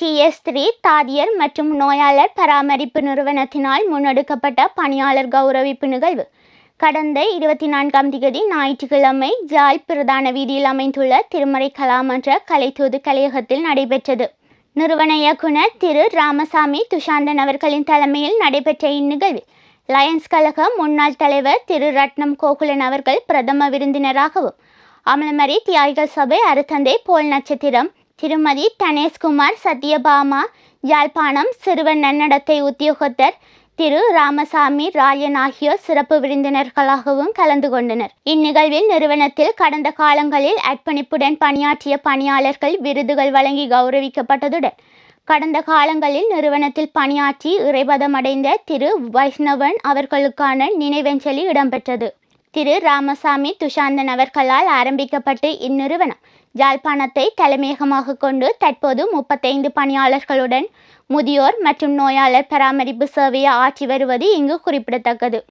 DS three தாதியர் மற்றும் நோயாளர் பராமரிப்பு நிறுவனத்தினால் முன்னெடுக்கப்பட்ட பணியாளர் கௌரவிப்பு நிகழ்வு. கடந்த இருபத்தி நான்காம் திகதி ஞாயிற்றுக்கிழமை ஜாய் பிரதான வீதியில் அமைந்துள்ள திருமறை கலாமன்ற கலைத்தூது கலையகத்தில் நடைபெற்றது. நிறுவன இயக்குனர் திரு ராமசாமி துஷாந்தன் அவர்களின் தலைமையில் நடைபெற்ற இந்நிகழ்வில் லயன்ஸ் கழக முன்னாள் தலைவர் திரு ரட்னம் கோகுலன் அவர்கள் பிரதம விருந்தினராகவும் அமலமரி தியாகிகள் சபை அருத்தந்தை போல் நட்சத்திரம் திருமதி தனேஷ்குமார் சத்யபாமா யாழ்ப்பாணம் சிறுவன் நன்னடத்தை உத்தியோகத்தர் திரு ராமசாமி ராயன் ஆகியோர் சிறப்பு விருந்தினர்களாகவும் கலந்து கொண்டனர். இந்நிகழ்வில் நிறுவனத்தில் கடந்த காலங்களில் அர்ப்பணிப்புடன் பணியாற்றிய பணியாளர்கள் விருதுகள் வழங்கி கௌரவிக்கப்பட்டதுடன் கடந்த காலங்களில் நிறுவனத்தில் பணியாற்றி இறைபதமடைந்த திரு வைஷ்ணவன் அவர்களுக்கான நினைவஞ்சலி இடம்பெற்றது. திரு ராமசாமி துஷாந்தன் அவர்களால் ஆரம்பிக்கப்பட்டு இந்நிறுவனம் ஜாழ்ப்பாணத்தை தலைமையகமாக கொண்டு தற்போது முப்பத்தைந்து பணியாளர்களுடன் முதியோர் மற்றும் நோயாளர் பராமரிப்பு சேவையை ஆற்றி வருவது இங்கு குறிப்பிடத்தக்கது.